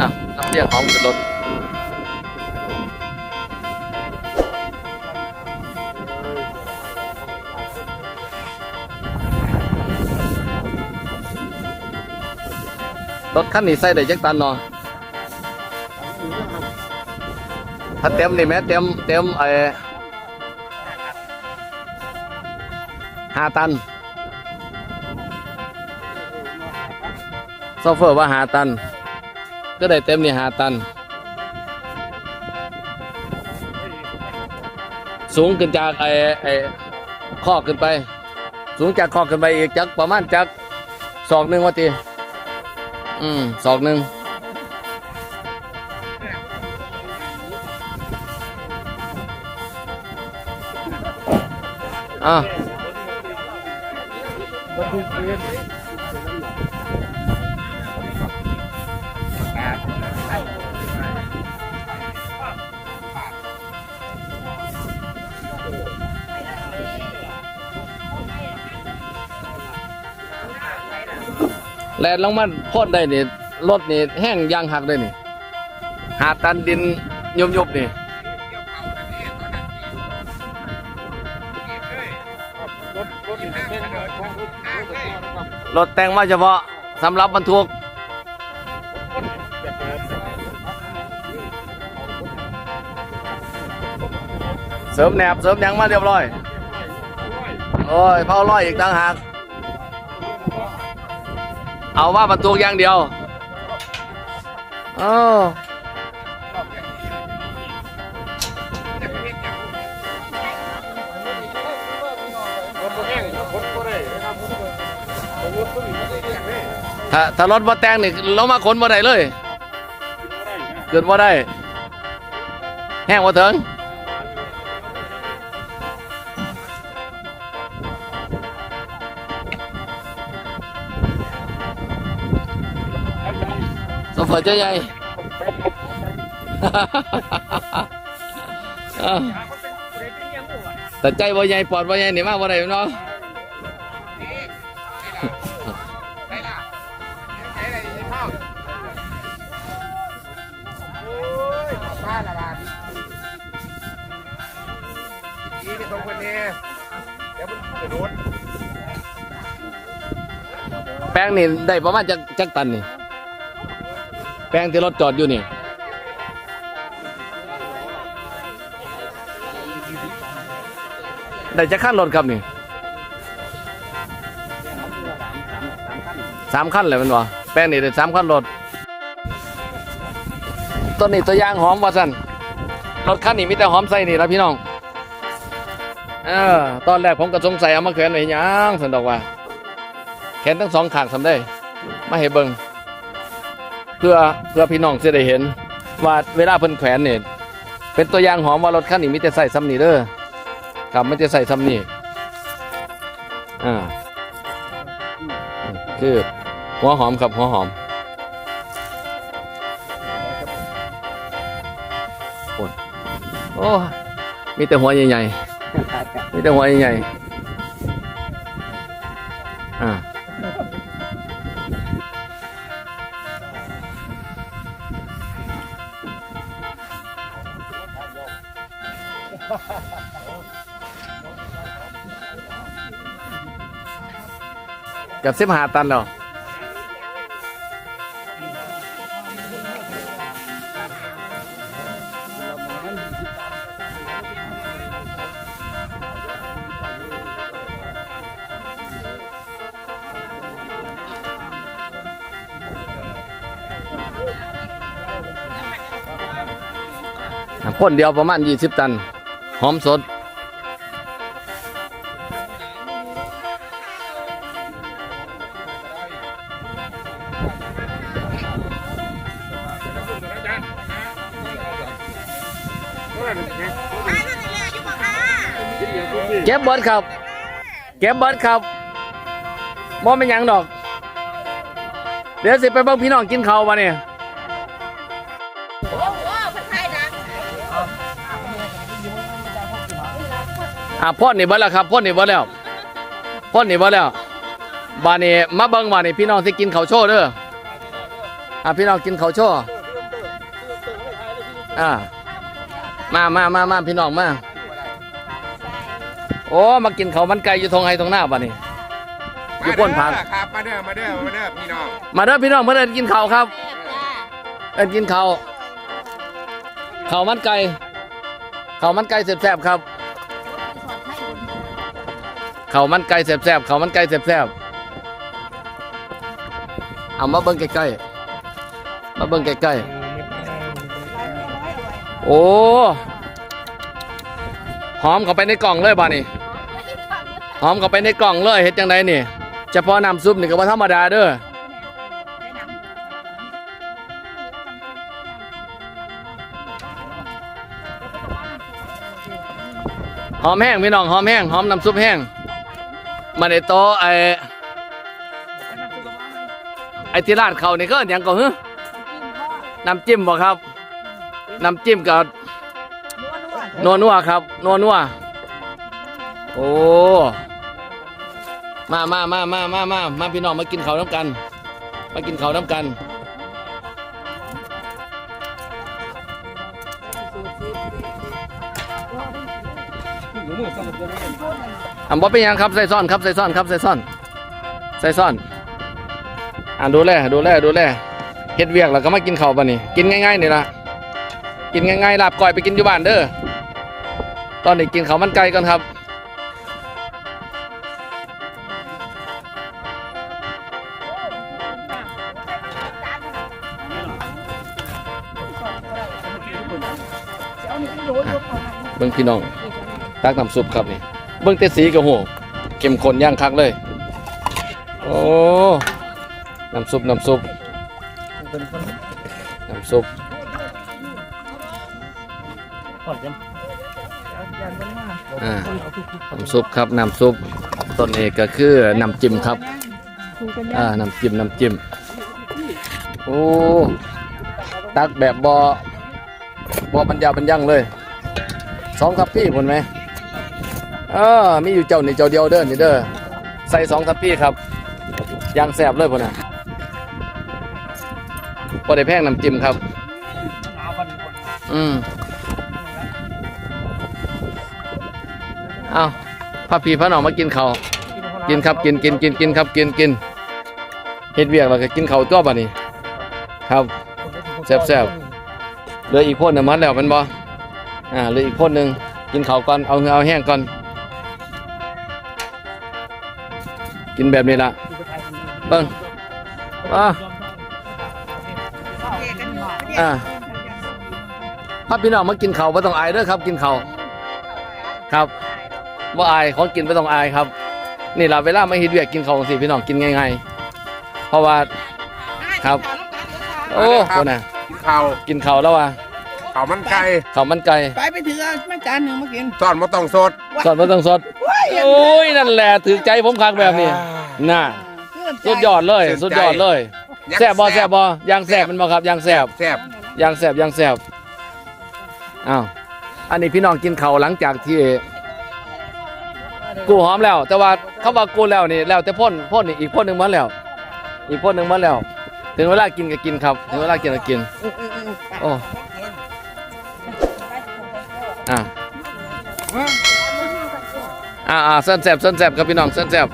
อะน้ำเลี้ยงหอมขึ้นรถรถคันนี้ใส่ได้จักตันเนาะถ้าเต็มนี่แม่เต็มเต็มไอ้ห้าตัน โซเฟอร์ว่าหาตัน ก็ได้เต็มนี่หาตัน สูงขึ้นจากไอ้ไอ้ข้อขึ้นไป สูงจากข้อขึ้นไปอีกจักประมาณจักศอกหนึ่งว่าตีอืมศอกหนึ่งอะ แลนลงมันพ่นได้นี่รถนี่แห้งยางหักได้นี่ หาตันดินยุบยุบนี่รถรถแต่งมาเฉพาะสำหรับบรรทุกเสริมแหนบเสริมยังมาเรียบร้อย โอ้ยเผาร้อยอีกต่างหาก เอาว่าประตูอย่างเดียวอ้าวถ้าถ้ารถมาแตงนี่เรามาขนมาได้เลย เกิดว่าได้ แห้งว่าเถิง ร์เจ้าใหญ่อ้าวแต่ใจบ่ใหญ่ปอดบ่ใหญ่นี่มาบ่ได้แม่นบ่บ้านละบาทนี่เป็นของคนนี้เดี๋ยวมันจะโดนแป้งนี่ได้ประมาณจักจักตันนี่ แป้งที่รถจอดอยู่นี่ ได้จะขั้นรถครับนี่สามขั้นเลยมันวะแป้งนี่ได้สามขั้นรถต้นนี้ตัวยางหอมว่าสันรถคันนี้มีแต่หอมใส่นี่ละพี่น้องเออตอนแรกผมก็สงสัยเอามาแขวนไว้ยังสันดอกว่าแขนทั้งสองข้างสำได้มาให้เบิง เพื่อเพื่อพี่น้องจะได้เห็น ว่าเวลาเพิ่นแขวนเนี่ยเป็นตัวอย่างหอมว่ารถคันนี้มีแต่ใส่ซ้ำนี่เด้อกับไม่จะใส่ซ้ำนี่อ่าคือหัวหอมครับหัวหอมโอ้โอ้มีแต่หัวใหญ่ๆมีแต่หัวใหญ่ๆอ่า เกับสิบห้าตันแล้วพ่นเดียวประมาณยี่สิบตัน หอมสด เก็บเบิดครับ เก็บเบิดครับมอเป็นยังดอก เดี๋ยวสิไปเบิ่งพี่น้องกินข้าวมาเนี่ยโอ้โหคนไทยดังอะพ่นนี่เบิดแล้วครับพ่นนี่เบิดแล้วพ่นนี่เบิดแล้วบานนี้มาเบิ่งบานนี้พี่น้องสิกินข้าวโชว์เด้ออะพี่น้องกินข้าวโช่ออ่า มามามามาพี่น้องมา โอ้ มากินข้าวมันไก่อยู่ทงไห้ตรงหน้าป่ะนี่ อยู่ก้นผักครับ มาเด้อ มาเด้อ มาเด้อพี่น้อง มาเด้อพี่น้องมาเด้อกินข้าวครับแซ่บจ้าเอ็นกินข้าวข้าวมันไก่ข้าวมันไก่แซ่บๆครับสอดให้อุ่นข้าวมันไก่แซ่บๆข้าวมันไก่แซ่บๆเอามาเบิ่งใกล้ๆมาเบิ่งใกล้ๆ โอ้หอมเข้าไปในกล่องเลยบ่านี่หอมเข้าไปในกล่องเลยเฮ็ดจังไดนี่เฉพาะน้ำซุปนี่ก็บ่ธรรมดาเด้อหอมแห้งพี่น้องหอมแห้งหอมน้ำซุปแห้งมาในโต๊ะไอไอที่ราดเขานี่ก็อย่างก็ฮึน้ำจิ้มบ่ครับ น้ำจิ้มกับนัวนัวครับนัวนัวโอ้มามามามามามามาพี่น้องมากินข้าวน้ำกัน มากินข้าวน้ำกันอะบ่เป็นยังครับใส่ซ่อนครับใส่ซ่อนครับใส่ซ่อนใส่ซ่อนอะดูแลดูแลดูแลเฮ็ดเวียกแล้วก็มากินข้าวปะนี่กินง่ายๆนี่ละ กินง่ายๆลาบก้อยไปกินอยู่บ้านเด้อตอนนี้กินข้าวมันไก่ก่อนครับเบิ้งพี่น้องตักน้ำซุปครับนี่ เบิ้งแต่สีกับหัวเข้มข้นย่างคักเลย โอ้น้ำซุปน้ำซุปน้ำซุป อ่าน้ำซุปครับน้ำซุปต้นเอกก็คือน้ำจิ้มครับอ่าน้ำจิ้มน้ำจิ้มโอ้ตักแบบบอบอบรรยาบรรยังเลยสองทัพพี่คนไหมเออมีอยู่เจ้านี่เจ้าเดียวเด้อนี่เด้อใส่สองทัพพี่ครับยางแสบเลยพ่นน่ะพอได้แพงน้ำจิ้มครับอืม เอาพาพี่พาน้องมากินข้าวกินครับกินกินกินกินครับกินกินเฮ็ดเวียกแล้วก็กินข้าวตัวบ่นี่ครับแซ่บๆเหลืออีกพ่นน่ะมันแล้วแมันบ่อ่าเหลืออีกพ่นหนึ่งกินข้าวก่อนเอาเหงือเอาแห้งก่อน กินแบบนี้ละเบิ้งอ่าอ่าถ้าพี่น้องมากินข้าวไม่ต้องอายเด้อครับ กินข้าวครับ ว่าอายของกินไม่ต้องอายครับ นี่เราเวลามาเฮ็ดเวียกกินข้าวสิพี่น้องกินง่ายๆเพราะว่า ครับ โอ้คนน่ะกินข้าวกินข้าวแล้วว่ะข้าวมันไก่ข้าวมันไก่ไปไปถือเอามาจานหนึ่งมากินซอนมาต้องสดสดไม่ต้องสดโอ้ยนั่นแหละถือใจผมคักแบบนี้น่าสุดยอดเลยสุดยอดเลยแซ่บบ่แซ่บบ่ยางแซ่บมันบ่ครับยางแซ่บแซ่บยางแซ่บยางแซ่บอ้าวอันนี้พี่น้องกินข้าวหลังจากที่ กูหอมแล้ว แต่ว่าเขาว่ากูแล้วนี่แล้วแต่พ่นพ่นนี่อีกพ่นหนึ่งมาแล้ว อีกพ่นหนึ่งมาแล้ว ถึงเวลากินก็กินครับ ถึงเวลากินก็กินโอ้อ่าอ่าเส้นแสบเส้นแสบครับพี่น้องเส้นแสบ